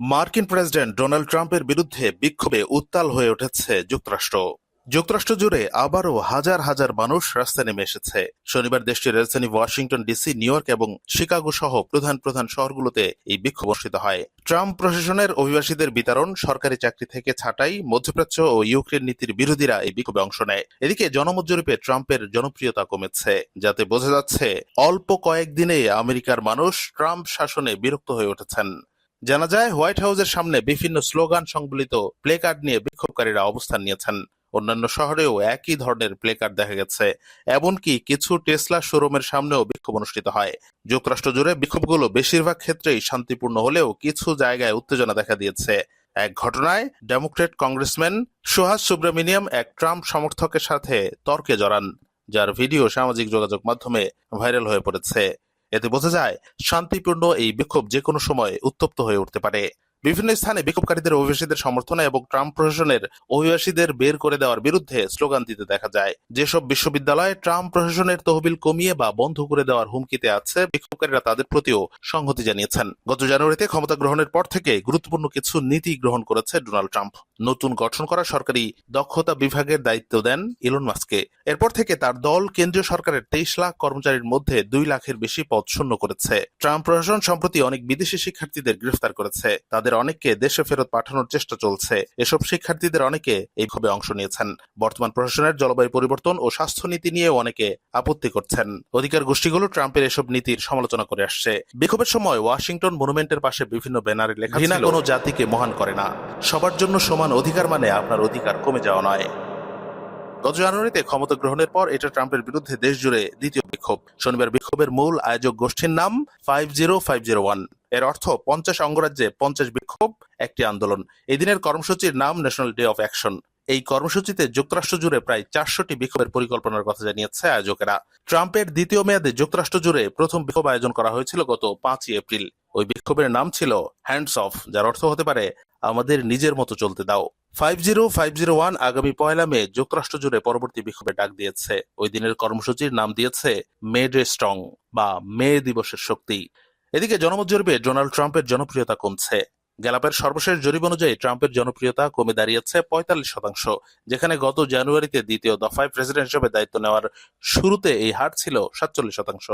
মার্কিন president Donald ট্রাম্পের বিরুদ্ধে বিক্ষোভে উত্তাল হয়ে উঠেছে যুক্তরাষ্ট্র। যুক্তরাষ্ট্র জুড়ে আবারও হাজার হাজার মানুষ রাস্তায় নেমে এসেছে। শনিবার দেশটির রাজধানী ওয়াশিংটন ডিসি, নিউ ইয়র্ক এবং শিকাগো সহ প্রধান প্রধান শহরগুলোতে এই বিক্ষোভ অনুষ্ঠিত হয়। ট্রাম্প প্রশাসনের অভিবাসীদের বিতরণ, সরকারি চাকরি থেকে ছাঁটাই, মধ্যপ্রাচ্য ও ইউক্রেন নীতির বিরোধীরা এই বিক্ষোভে অংশ নেয়। এদিকে জনমত ট্রাম্পের জনপ্রিয়তা কমেছে, যাতে বোঝা যাচ্ছে অল্প কয়েকদিনে আমেরিকার মানুষ ট্রাম্প শাসনে বিরক্ত হয়ে উঠেছেন। জানা যায়, হোয়াইট হাউসের সামনে বিভিন্ন স্লোগান সংবলিত প্লেকার্ড নিয়ে বিক্ষোভকারীরা অবস্থান নিয়েছেন। অন্যান্য শহরেও একই ধরনের প্লেকার্ড দেখা গেছে, এমনকি কিছু টেসলা শোরুমের সামনেও বিক্ষোভ অনুষ্ঠিত হয়। যুক্তরাষ্ট্র জুড়ে বিক্ষোভগুলো বেশিরভাগ ক্ষেত্রেই শান্তিপূর্ণ হলেও কিছু জায়গায় উত্তেজনা দেখা দিয়েছে। এক ঘটনায় ডেমোক্রেট কংগ্রেসম্যান সুহাস সুব্রামিনিয়াম এক ট্রাম্প সমর্থকের সাথে তর্কে জড়ান, যার ভিডিও সামাজিক যোগাযোগ মাধ্যমে ভাইরাল হয়ে পড়েছে। এতে বোঝা যায়, শান্তিপূর্ণ এই বিক্ষোভ যে কোনো সময় উত্তপ্ত হয়ে উঠতে পারে। বিভিন্ন স্থানে বিক্ষোভকারীদের অভিবাসীদের সমর্থনে এবং ট্রাম্প প্রশাসনের অভিবাসীদের বের করে দেওয়ার বিরুদ্ধে স্লোগান দিতে দেখা যায়। যেসব বিশ্ববিদ্যালয়ে ট্রাম্প প্রশাসনের তহবিল কমিয়ে বা বন্ধ করে দেওয়ার হুমকিতে আছে, বিক্ষোভকারীরা তাদের প্রতিও সংহতি জানিয়েছেন। গত জানুয়ারিতে ক্ষমতা গ্রহণের পর থেকে গুরুত্বপূর্ণ কিছু নীতি গ্রহণ করেছে ডোনাল্ড ট্রাম্প। নতুন গঠন করা সরকারি দক্ষতা বিভাগের দায়িত্ব দেন ইলন মাস্কে এরপর থেকে তার দল কেন্দ্রীয় সরকারের তেইশ লাখ কর্মচারীর মধ্যে দুই লাখের বেশি পদ শূন্য করেছে। ট্রাম্প প্রশাসন সম্প্রতি অনেক বিদেশি শিক্ষার্থীদের গ্রেফতার করেছে। তাদের অনেককে দেশে ফেরত পাঠানোর চেষ্টা চলছে। এসব শিক্ষার্থীদের অনেকে এই ক্ষোভে অংশ নিয়েছেন। বর্তমান প্রশাসনের জলবায়ু পরিবর্তন ও স্বাস্থ্যনীতি নিয়েও অনেকে আপত্তি করছেন। অধিকার গোষ্ঠীগুলো ট্রাম্পের এসব নীতির সমালোচনা করে আসছে। বিক্ষোভের সময় ওয়াশিংটন মনুমেন্টের পাশে বিভিন্ন ব্যানারে লেখা ঘৃণা কোনো জাতিকে মহান করে না। সবার জন্য সমান অধিকার মানে আপনার অধিকার কমে যাওয়া নয়। গত জানুয়ারিতে ক্ষমতা গ্রহণের পর এটা ট্রাম্পের বিরুদ্ধে দেশ জুড়ে দ্বিতীয় বিক্ষোভ। শনিবার বিক্ষোভের মূল আয়োজক গোষ্ঠীর নাম ফাইভ জিরো ফাইভ জিরো ওয়ানের অর্থ পঞ্চাশ অঙ্গরাজ্যে পঞ্চাশ বিক্ষোভ, একটি আন্দোলন। এই দিনের কর্মসূচির নাম ন্যাশনাল ডে অফ অ্যাকশন এই কর্মসূচিতে যুক্তরাষ্ট্র জুড়ে প্রায় চারশোটি বিক্ষোভের পরিকল্পনার কথা জানিয়েছে আয়োজকেরা। ট্রাম্পের দ্বিতীয় মেয়াদে যুক্তরাষ্ট্র জুড়ে প্রথম বিক্ষোভ আয়োজন করা হয়েছিল গত পাঁচই এপ্রিল। ওই বিক্ষোভের নাম ছিল হ্যান্ডস অফ যার অর্থ হতে পারে আমাদের নিজের মতো চলতে দাও। Five zero five zero one আগামী পয়লা মে যুক্তরাষ্ট্র জুড়ে পরবর্তী বিক্ষোভে ডাক দিয়েছে। ওই দিনের কর্মসূচির নাম দিয়েছে মে ডে স্ট্রং বা মে দিবসের শক্তি। এদিকে জনমত জরিপে ডোনাল্ড ট্রাম্পের জনপ্রিয়তা কমছে। গ্যালাপের সর্বশেষ জরিপ অনুযায়ী ট্রাম্পের জনপ্রিয়তা কমে দাঁড়িয়েছে পঁয়তাল্লিশ শতাংশ, যেখানে গত জানুয়ারিতে দ্বিতীয় দফায় প্রেসিডেন্ট হিসেবে দায়িত্ব নেওয়ার শুরুতে এই হার ছিল সাতচল্লিশ শতাংশ।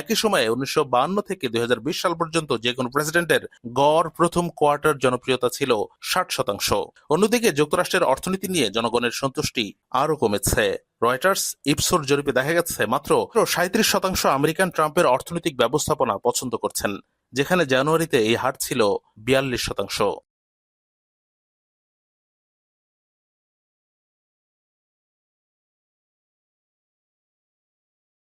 একই সময়ে উনিশশো থেকে দুই হাজার বিশ সাল পর্যন্ত যে কোনো প্রেসিডেন্টের গড় প্রথম কোয়ার্টার জনপ্রিয়তা ছিল ষাট শতাংশ। অন্যদিকে যুক্তরাষ্ট্রের অর্থনীতি নিয়ে জনগণের সন্তুষ্টি আরও কমেছে। রয়টার্স ইপসোর জরিপে দেখা গেছে, মাত্র সাঁত্রিশ শতাংশ আমেরিকান ট্রাম্পের অর্থনৈতিক ব্যবস্থাপনা পছন্দ করছেন। যেখানে জানুয়ারিতে এই হার ছিল বিয়াল্লিশ শতাংশ।